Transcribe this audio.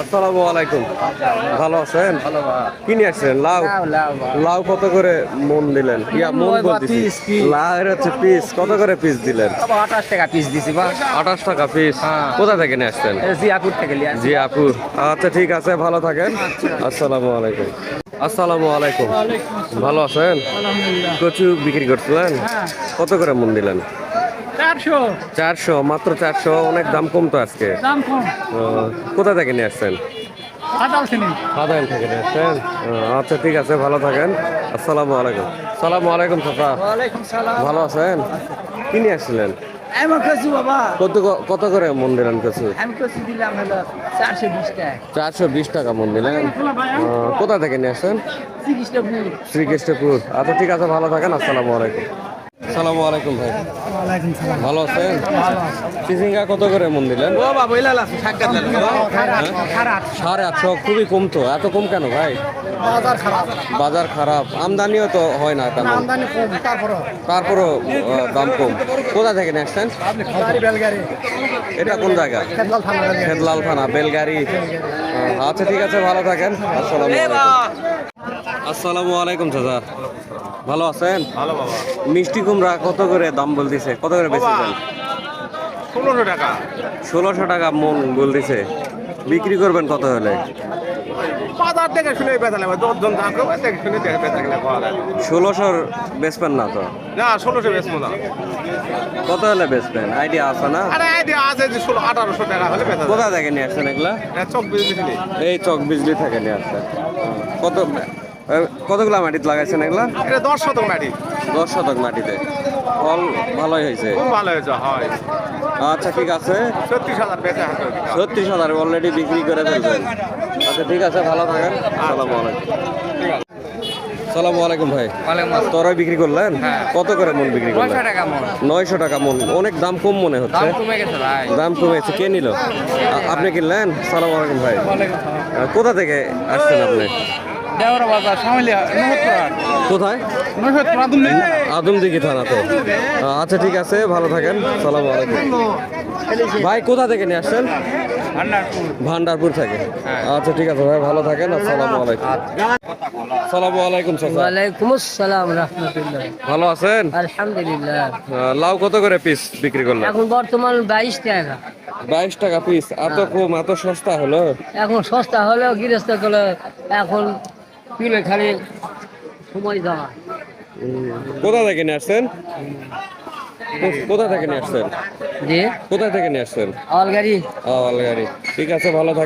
আসসালামু আলাইকুম। ভালো আছেন? কি নিয়ে আসছেন? লাউ? লাউ কত করে মন দিলেন? ইয়া মন বলতেছি। হচ্ছে পিস কত করে পিস দিলেন? আঠাশ টাকা পিস দিছি বা। আঠাশ টাকা পিস হ্যাঁ। কোথা থেকে নিয়ে আসছেন? জিয়াপুর থেকে লিয়া জি আপু আচ্ছা ঠিক আছে ভালো থাকেন। আসসালামু আলাইকুম। আসসালামু আলাইকুম। ভালো আছেন? কচু বিক্রি করছিলেন? কত করে মন দিলেন? চারশো। চারশো মাত্র চারশো অনেক দাম কম তো আজকে। দাম কম। কোথা থেকে নিয়ে আসছেন? আদাল থেকে। নিয়ে আসছেন? আচ্ছা ঠিক আছে ভালো থাকেন। আসসালামু আলাইকুম। সালামু আলাইকুম চাচা। ভালো আছেন? কি নিয়ে আসছিলেন? আমি কচু বাবা। কত কত করে মন দিলেন হলো চারশো বিশ টাকা। মন দিলেন। কোথা থেকে নিয়ে আসছেন? শ্রীকৃষ্ণপুর। আচ্ছা ঠিক আছে ভালো থাকেন। আসসালামু আলাইকুম। সালামু আলাইকুম ভাই। ভালো আছেন? চিচিঙ্গা কত করে মন দিলেন? হ্যাঁ? সাড়ে আটশো খুবই কম তো। এত কম কেন ভাই? বাজার খারাপ। আমদানিও তো হয় না তেমন তারপরও? দাম কম। কোথা থেকে বেলগাড়ি। এটা কোন জায়গা? খেদলাল থানা বেলগাড়ি। আচ্ছা ঠিক আছে ভালো থাকেন। আসসালামু আলাইকুম। আসসালামু আলাইকুম চাচা। ভালো আছেন? ভালো বাবা। মিষ্টি কুমড়া কত করে দাম বলতেছে? কত করে বেচেছেন ষোলোশো টাকা। ষোলোশো টাকা মন বলতেছে। বিক্রি করবেন কত হলে? বাজার দেখে শুনে বেতালে দশজন দাম করবে দেখে শুনে দেখে ষোলোশোর বেচবেন না তো? না ষোলোশো কত হলে বেচবেন? আইডিয়া আছে না? আরে আইডিয়া আছে যে ষোলো আঠারোশো টাকা হলে বেচা যায়। কোথা থেকে নিয়ে আসছেন এগুলা? বিজলি এই চক বিজলি থেকে নিয়ে আসছেন। কত কতগুলা মাটিতে লাগাইছেন এগুলা? এটা দশ শতক মাটি। দশ শতক মাটিতে। ফল ভালোই হয়েছে। খুব ভালো হয়েছে হয়। আচ্ছা ঠিক আছে। ছত্রিশ হাজার বেচা ছত্রিশ হাজার অলরেডি বিক্রি করে ফেলবেন আচ্ছা ঠিক আছে ভালো থাকেন। সালামু আলাইকুম। সালামু আলাইকুম ভাই। তোরা বিক্রি করলেন? কত করে মন বিক্রি করলেন? নয়শো টাকা মন। অনেক দাম কম মনে হচ্ছে। দাম কমে গেছে কমেছে কে নিল? আপনি কিনলেন? সালাম আলাইকুম ভাই। কোথা থেকে আসছেন আপনি? দেওয়ার বাজার সামলিয়া কোথায়? আদম নেই আদমদিঘি থানাতে। আচ্ছা ঠিক আছে ভালো থাকেন। সালাম আলাইকুম। ভাই কোথা থেকে নিয়ে আসছেন? ভান্ডারপুর। থেকে। আচ্ছা ঠিক আছে ভাই ভালো থাকেন। আসসালামু আলাইকুম। আসসালাম রহমতুল্লাহ। ভালো আছেন? আলহামদুলিল্লাহ। লাউ কত করে পিস বিক্রি করলেন? এখন বর্তমান বাইশ টাকা। বাইশ টাকা পিস এত কম এত সস্তা হলো? এখন সস্তা হলেও গৃহস্থ এখন কিলো খালি সময় যাওয়া কোথা থেকে নিয়ে আসছেন? কোথা থেকে নিয়ে আসছেন? কোথা থেকে নিয়ে আসছেন? আলগাড়ি। ঠিক আছে ভালো থাক